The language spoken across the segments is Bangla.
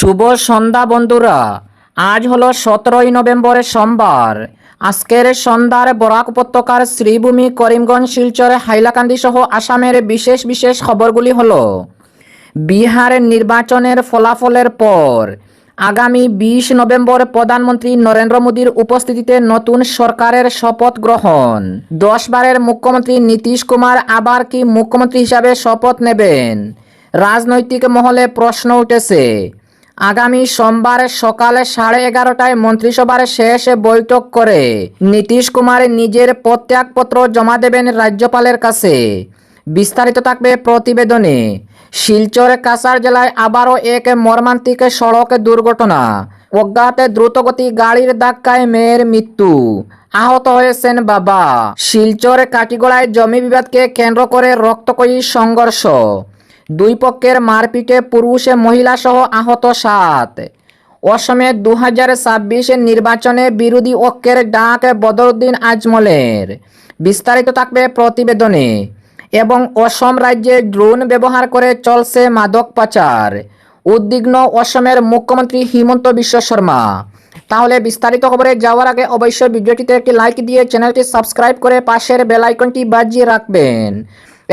শুভ সন্ধ্যা বন্ধুরা। আজ হলো সতেরোই নভেম্বরের সোমবার। আজকের সন্ধ্যার বরাক উপত্যকার শ্রীভূমি করিমগঞ্জ শিলচর হাইলাকান্দি সহ আসামের বিশেষ বিশেষ খবরগুলি হলো বিহারের নির্বাচনের ফলাফলের পর আগামী বিশ নভেম্বর প্রধানমন্ত্রী নরেন্দ্র মোদীর উপস্থিতিতে নতুন সরকারের শপথ গ্রহণ। দশ বারের মুখ্যমন্ত্রী নীতিশ কুমার আবার কি মুখ্যমন্ত্রী হিসাবে শপথ নেবেন? রাজনৈতিক মহলে প্রশ্ন উঠেছে। আগামী সোমবার সকালে সাড়ে এগারোটায় মন্ত্রিসভার শেষ বৈঠক করে। নীতিশ কুমার নিজের প্রত্যাগপত্র জমা দেবেন রাজ্যপালের কাছে। বিস্তারিত থাকবে প্রতিবেদনে। শিলচর কাসার জেলায় আবারও এক মর্মান্তিক সড়ক দুর্ঘটনা। অজ্ঞাতে দ্রুতগতি গাড়ির ধাক্কায় মেয়ের মৃত্যু। আহত হয়েছেন বাবা। শিলচর কাটিগড়ায় জমি বিবাদকে কেন্দ্র করে রক্তকয়ী সংঘর্ষ। দুই পক্ষের মারপিটে পুরুষ মহিলা সহ আহত সাত। অসমে দু হাজার ছাব্বিশের নির্বাচনে বিরোধী ঐক্যের ডাক বদরুদ্দিন আজমলের। বিস্তারিত থাকবে প্রতিবেদনে। এবং অসম রাজ্যে ড্রোন ব্যবহার করে চলছে মাদক পাচার। উদ্বিগ্ন অসমের মুখ্যমন্ত্রী হিমন্ত বিশ্ব শর্মা। তাহলে বিস্তারিত খবরে যাওয়ার আগে অবশ্যই ভিডিওটিতে একটি লাইক দিয়ে চ্যানেলটি সাবস্ক্রাইব করে পাশের বেলাইকনটি বাজিয়ে রাখবেন।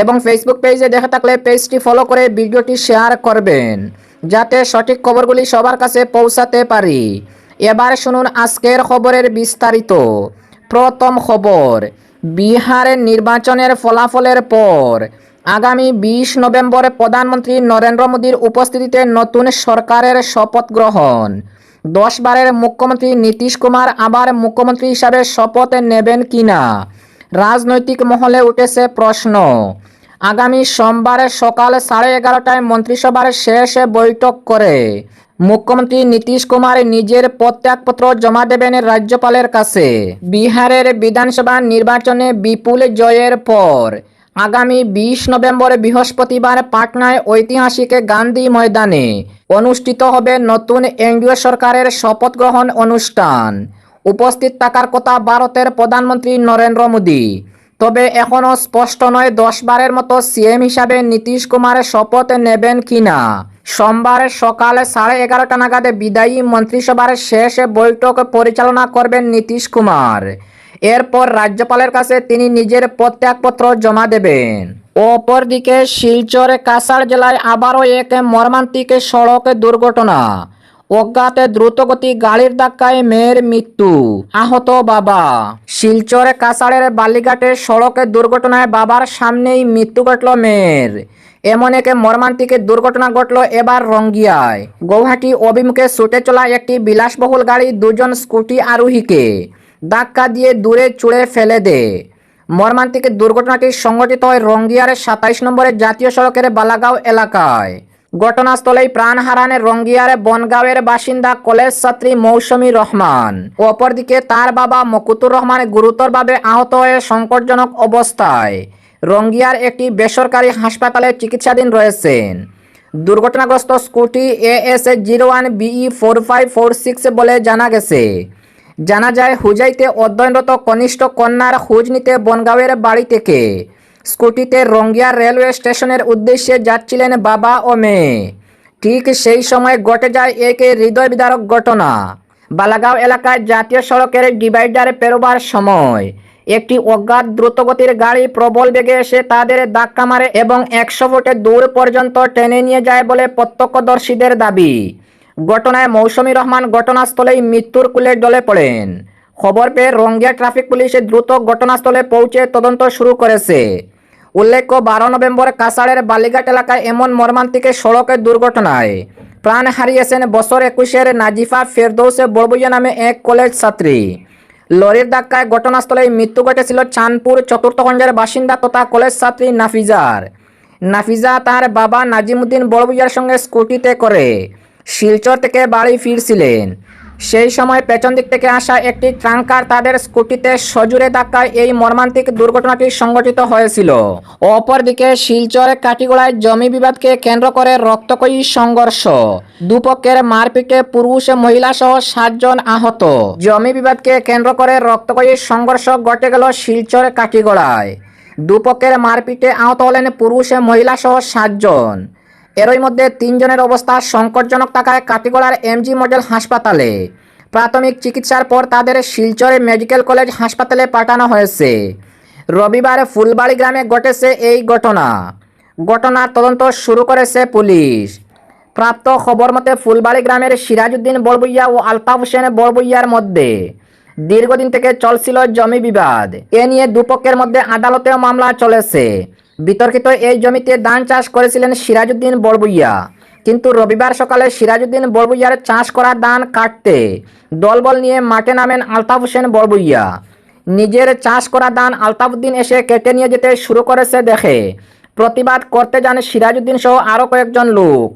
এবং ফেসবুক পেজে দেখে থাকলে পেজটি ফলো করে ভিডিওটি শেয়ার করবেন, যাতে সঠিক খবরগুলি সবার কাছে পৌঁছাতে পারি। এবার শুনুন আজকের খবরের বিস্তারিত। প্রথম খবর বিহারের নির্বাচনের ফলাফলের পর আগামী বিশ নভেম্বরে প্রধানমন্ত্রী নরেন্দ্র মোদীর উপস্থিতিতে নতুন সরকারের শপথ গ্রহণ। দশ বারের মুখ্যমন্ত্রী নীতিশ কুমার আবার মুখ্যমন্ত্রী হিসাবে শপথ নেবেন কিনা? রাজনৈতিক মহলে উঠেছে প্রশ্ন। আগামী সোমবার সকাল সাড়ে এগারোটায় মন্ত্রিসভার শেষ বৈঠক করে। মুখ্যমন্ত্রী নীতিশ কুমার নিজের প্রত্যাগপত্র জমা দেবেন রাজ্যপালের কাছে। বিহারের বিধানসভা নির্বাচনে বিপুল জয়ের পর আগামী বিশ নভেম্বর বৃহস্পতিবার পাটনায় ঐতিহাসিক গান্ধী ময়দানে অনুষ্ঠিত হবে নতুন এনডিও সরকারের শপথ গ্রহণ অনুষ্ঠান। উপস্থিত থাকার কথা ভারতের প্রধানমন্ত্রী নরেন্দ্র মোদী। তবে এখনও স্পষ্ট নয় দশ বারের মতো সিএম হিসাবে নীতিশ কুমারের শপথ নেবেন কিনা। সোমবার সকালে সাড়ে এগারোটা নাগাদে বিদায়ী মন্ত্রিসভার শেষ বৈঠক পরিচালনা করবেন নীতিশ কুমার। এরপর রাজ্যপালের কাছে তিনি নিজের প্রত্যাগপত্র জমা দেবেন। অপরদিকে শিলচর কাছাড় জেলায় আবারও এক মর্মান্তিক সড়ক দুর্ঘটনা। অজ্ঞাতে দ্রুতগতি গাড়ির ধাক্কায় মেয়ের মৃত্যু। আহত বাবা। শিলচরে কাছাড়ের বালিঘাটে সড়কে দুর্ঘটনায় বাবার সামনেই মৃত্যু ঘটল মেয়ের। এমন এক মর্মান্তিক দুর্ঘটনা ঘটল এবার রঙ্গিয়ায়। গৌহাটি অভিমুখে ছুটে চলা একটি বিলাসবহুল গাড়ি দুজন স্কুটি আরোহীকে ধাক্কা দিয়ে দূরে চুড়ে ফেলে দেয়। মর্মান্তিক দুর্ঘটনাটি সংঘটিত হয় রঙ্গিয়ার সাতাইশ নম্বরের জাতীয় সড়কের বালাগাঁও এলাকায়। ঘটনাস্থলেই প্রাণ হারান রঙ্গিয়ার বনগাঁওয়ের বাসিন্দা কলেজ ছাত্রী মৌসুমী রহমান। অপরদিকে তার বাবা মকুতুর রহমান গুরুতরভাবে আহত হয়ে সংকটজনক অবস্থায় রঙ্গিয়ার একটি বেসরকারি হাসপাতালে চিকিৎসাধীন রয়েছেন। দুর্ঘটনাগ্রস্ত scooty A S zero one BE four five four six বলে জানা গেছে। জানা যায়, হুজাইতে অধ্যয়নরত কনিষ্ঠ কন্যার খোঁজ নিতে বনগাঁওয়ের বাড়ি থেকে স্কুটিতে রঙ্গিয়া রেলওয়ে স্টেশনের উদ্দেশ্যে যাচ্ছিলেন বাবা ও মেয়ে। ঠিক সেই সময় ঘটে যায় এক হৃদয় বিদারক ঘটনা। বালাগাঁও এলাকায় জাতীয় সড়কের ডিভাইডারে পেরোবার সময়। একটি অজ্ঞাত দ্রুতগতির গাড়ি প্রবল বেগে এসে তাদের ধাক্কা মারে এবং একশো ফুটের দূর পর্যন্ত টেনে নিয়ে যায় বলে প্রত্যক্ষদর্শীদের দাবি। ঘটনায় মৌসুমী রহমান ঘটনাস্থলেই মৃত্যুর কুলে ডলে পড়েন। খবর পেয়ে রঙ্গিয়া ট্রাফিক পুলিশ দ্রুত ঘটনাস্থলে পৌঁছে তদন্ত শুরু করেছে। উল্লেখ্য, বারো নভেম্বর কাছাড়ের বালিঘাট এলাকায় এমন মর্মান্তিক সড়কের দুর্ঘটনায় প্রাণ হারিয়েছেন বছর একুশের নাজিফা ফেরদৌসে বড়বইয়া নামে এক কলেজ ছাত্রী। লরির ধাক্কায় ঘটনাস্থলে মৃত্যু ঘটেছিল চাঁদপুর চতুর্থখণ্ডের বাসিন্দা তথা কলেজ ছাত্রী নাফিজার। নাফিজা তার বাবা নাজিমুদ্দিন বড়বইয়ার সঙ্গে স্কুটিতে করে শিলচর থেকে বাড়ি ফিরছিলেন। সেই সময় পেছন দিক থেকে আসা একটি ট্রাঙ্কার তাদের স্কুটিতে সজুরে ধাক্কায় এই মর্মান্তিক দুর্ঘটনাটি সংঘটিত হয়েছিল। অপরদিকে শিলচরে কাটিগোড়ায় জমি বিবাদকে কেন্দ্র করে রক্তকয়ী সংঘর্ষ। দুপক্ষের মারপিটে পুরুষ মহিলা সহ সাতজন আহত। জমি বিবাদকে কেন্দ্র করে রক্তকয়ী সংঘর্ষ ঘটে গেল শিলচর কাটিগোড়ায়। দুপক্ষের মারপিটে আহত হলেন পুরুষ মহিলা সহ সাতজন। এরই মধ্যে তিনজনের অবস্থা সংকটজনক থাকায় কাটিগড়ার এমজি মডেল হাসপাতালে। প্রাথমিক চিকিৎসার পর তাদের শিলচরে মেডিকেল কলেজ হাসপাতালে পাঠানো হয়েছে। রবিবার ফুলবাড়ি গ্রামে ঘটেছে এই ঘটনা। ঘটনার তদন্ত শুরু করেছে পুলিশ। প্রাপ্ত খবর মতে ফুলবাড়ি গ্রামের সিরাজউদ্দিন বড়বইয়া ও আলতাফ হোসেন বড়বইয়ার মধ্যে দীর্ঘদিন থেকে চলছিল জমি বিবাদ। এ নিয়ে দুপক্ষের মধ্যে আদালতেও মামলা চলেছে। বিতর্কিত এই জমিতে ধান চাষ করেছিলেন সিরাজউদ্দিন বড়বুইয়া কিন্তু রবিবার সকালে সিরাজউদ্দিন বড়বুইয়ার চাষ করা ধান কাটতে দলবল নিয়ে মাঠে নামেন আলতাফ হোসেন বড়বুইয়া নিজের চাষ করা ধান আলতাফুদ্দিন এসে কেটে নিয়ে যেতে শুরু করেছে দেখে প্রতিবাদ করতে যান সিরাজউদ্দিন সহ আরও কয়েকজন লোক।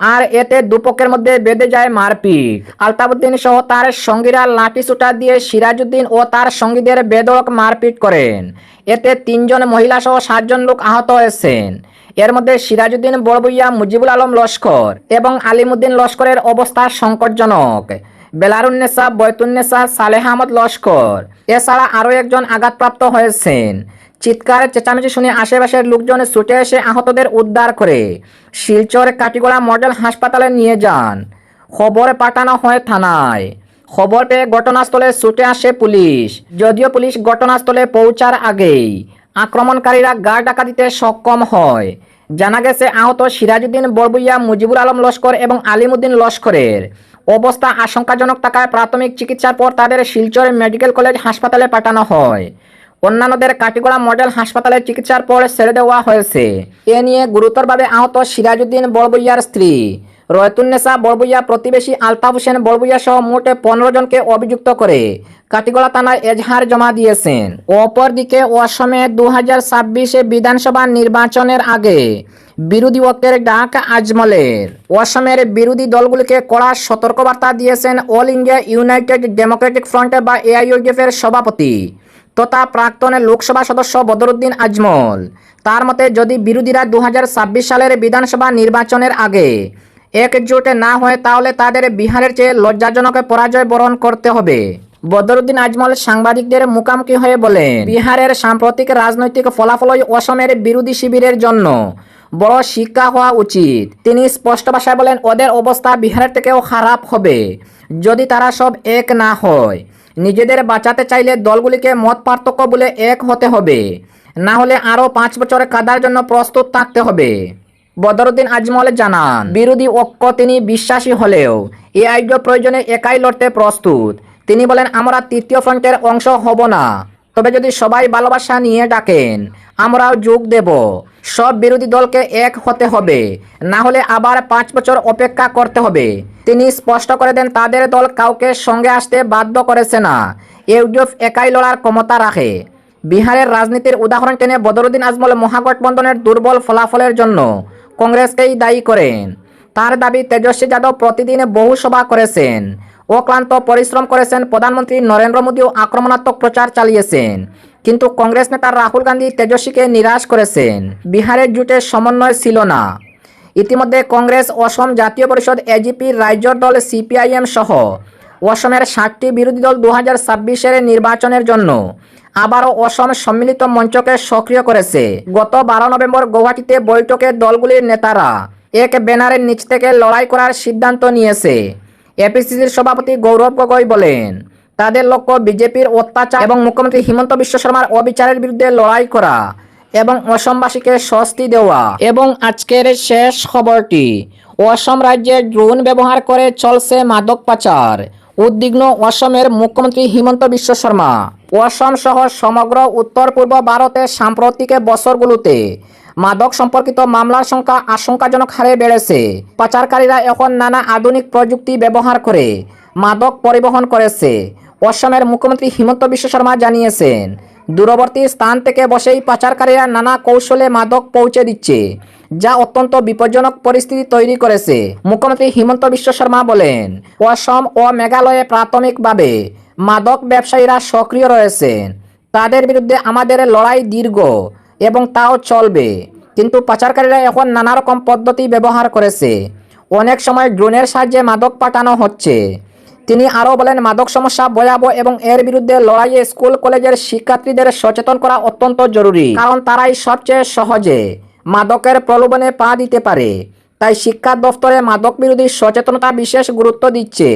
আর এতে দুপক্ষের মধ্যে বেঁধে যায় মারপিট। আলতাবুদ্দিন সহ তার সঙ্গীরা লাঠি সুটা দিয়ে সিরাজউদ্দিন ও তার সঙ্গীদের বেদক মারপিট করেন। এতে তিনজন মহিলা সহ সাতজন লোক আহত হয়েছেন। এর মধ্যে সিরাজউদ্দিন, বড়বইয়া, মুজিবুল আলম লস্কর এবং আলিমুদ্দিন লস্করের অবস্থা সংকটজনক। বেলারুন্নেসা বয়তুন্নেসা সালেহ আহমদ লস্কর। এছাড়া আরও একজন আঘাতপ্রাপ্ত হয়েছেন। চিৎকার, চেঁচামেচি শুনে আশেপাশের লোকজন ছুটে এসে আহতদের উদ্ধার করে। শিলচর কাটিগোড়া মডেল হাসপাতালে নিয়ে যান। খবর পাঠানো হয় থানায়। খবর পেয়ে ঘটনাস্থলে ছুটে আসে পুলিশ। যদিও পুলিশ ঘটনাস্থলে পৌঁছার আগেই আক্রমণকারীরা গা ডাকা দিতে সক্ষম হয়। জানা গেছে, আহত সিরাজউদ্দিন বড়বুইয়া মুজিবুল আলম লস্কর এবং আলিমুদ্দিন লস্করের অবস্থা আশঙ্কাজনক থাকায় প্রাথমিক চিকিৎসার পর তাদের শিলচর মেডিকেল কলেজ হাসপাতালে পাঠানো হয়। অন্যান্যদের কাটিগড়া মডেল হাসপাতালে চিকিৎসার পর ছেড়ে দেওয়া হয়েছে। এ নিয়ে গুরুতরভাবে আহত সিরাজউদ্দিন বড়বইয়ার স্ত্রী রয়তুন্নেসা বড়বইয়া প্রতিবেশী আলতাফ হোসেন বড়বইয়া সহ মোটে পনেরো জনকে অভিযুক্ত করে কাটিগড়া থানায় এজাহার জমা দিয়েছেন। অপরদিকে অসমে দু হাজার ছাব্বিশে বিধানসভা নির্বাচনের আগে বিরোধী পক্ষের ডাক আজমলের। অসমের বিরোধী দলগুলিকে কড়া সতর্কবার্তা দিয়েছেন all India united democratic front বা এআইইউডিএফ এর সভাপতি। তথা প্রাক্তন লোকসভা সদস্য বদরুদ্দিন আজমল। তার মতে, যদি বিরোধীরা দু হাজার ছাব্বিশ সালের বিধানসভা নির্বাচনের আগে একজোটে না হয়, তাহলে তাদের বিহারের চেয়ে লজ্জাজনক পরাজয় বরণ করতে হবে। বদরুদ্দিন আজমল সাংবাদিকদের মুখোমুখি হয়ে বলেন, বিহারের সাম্প্রতিক রাজনৈতিক ফলাফলই অসমের বিরোধী শিবিরের জন্য বড় শিক্ষা হওয়া উচিত। তিনি স্পষ্ট ভাষায় বলেন, ওদের অবস্থা বিহারের থেকেও খারাপ হবে। যদি তারা সব এক না হয় নিজেদের বাঁচাতে চাইলে দলগুলিকে মত পার্থক্য বলে এক হতে হবে। না হলে আরও পাঁচ বছর কাদার জন্য প্রস্তুত থাকতে হবে। বদরুদ্দিন আজমল জানান, বিরোধী ঐক্য তিনি বিশ্বাসী হলেও এ আইডি প্রয়োজনে একাই লড়তে প্রস্তুত। তিনি বলেন, আমরা তৃতীয় ফ্রন্টের অংশ হব না। তবে যদি সবাই ভালোবাসা নিয়ে ডাকেন, আমরাও যোগ দেব। সব বিরোধী দলকে এক হতে হবে। না হলে আবার পাঁচ বছর অপেক্ষা করতে হবে। তিনি স্পষ্ট করে দেন, তাদের দল কাউকে সঙ্গে আসতে বাধ্য করেছে না। ইউডিএফ একাই লড়ার ক্ষমতা রাখে। বিহারের রাজনীতির উদাহরণ টেনে বদরুদ্দিন আজমল মহাগঠবন্ধনের দুর্বল ফলাফলের জন্য কংগ্রেসকেই দায়ী করেন। তার দাবি, তেজস্বী যাদব প্রতিদিন বহু সভা করেছেন। অক্লান্ত পরিশ্রম করেছেন প্রধানমন্ত্রী নরেন্দ্র মোদীও আক্রমণাত্মক প্রচার চালিয়েছেন। কিন্তু কংগ্রেস নেতা রাহুল গান্ধী তেজস্বীকে নিরাশ করেছেন। বিহারের জুটে সমন্বয় ছিল না। ইতিমধ্যে কংগ্রেস, অসম জাতীয় পরিষদ এজিপি রাজ্যর দল সিপিআইএম সহ অসমের ষাটটি বিরোধী দল দু হাজার নির্বাচনের জন্য আবারও অসম সম্মিলিত মঞ্চকে সক্রিয় করেছে। গত বারো নভেম্বর গৌহাটিতে বৈঠকে দলগুলির নেতারা এক ব্যানারের নিচ থেকে লড়াই করার সিদ্ধান্ত নিয়েছে। এপিসিসির সভাপতি গৌরব গগৈ বলেন তাদের লক্ষ্য বিজেপির অত্যাচার এবং মুখ্যমন্ত্রী হিমন্ত বিশ্ব শর্মার অবিচারের বিরুদ্ধে লড়াই করা এবং অসমবাসীকে স্বস্তি দেওয়া। এবং আজকের শেষ খবরটি, অসম রাজ্যে ড্রোন ব্যবহার করে চলছে মাদক পাচার। উদ্বিগ্ন অসমের মুখ্যমন্ত্রী হিমন্ত বিশ্ব শর্মা। অসম সহ সমগ্র উত্তর পূর্ব ভারতে সাম্প্রতিক বছরগুলোতে মাদক সম্পর্কিত মামলার সংখ্যা আশঙ্কাজনক হারে বেড়েছে। পাচারকারীরা এখন নানা আধুনিক প্রযুক্তি ব্যবহার করে মাদক পরিবহন করেছে। অসমের মুখ্যমন্ত্রী হিমন্ত বিশ্ব শর্মা জানিয়েছেন, দূরবর্তী স্থান থেকে বসেই পাচারকারীরা নানা কৌশলে মাদক পৌঁছে দিচ্ছে, যা অত্যন্ত বিপজ্জনক পরিস্থিতি তৈরি করেছে। মুখ্যমন্ত্রী হিমন্ত বিশ্ব শর্মা বলেন, অসম ও মেঘালয়ে প্রাথমিকভাবে মাদক ব্যবসায়ীরা সক্রিয় রয়েছেন। তাদের বিরুদ্ধে আমাদের লড়াই দীর্ঘ এবং তাও চলবে। কিন্তু পাচারকারীরা এখন নানা রকম পদ্ধতি ব্যবহার করেছে। অনেক সময় ড্রোনের সাহায্যে মাদক পাঠানো হচ্ছে। তিনি আরও বলেন, মাদক সমস্যা ভয়াবহ এবং এর বিরুদ্ধে লড়াইয়ে স্কুল, কলেজের শিক্ষার্থীদের সচেতন করা অত্যন্ত জরুরি, কারণ তারাই সবচেয়ে সহজে মাদকের প্রলোভনে পা দিতে পারে। তাই শিক্ষা দফতরে মাদক বিরোধী সচেতনতা বিশেষ গুরুত্ব দিচ্ছে।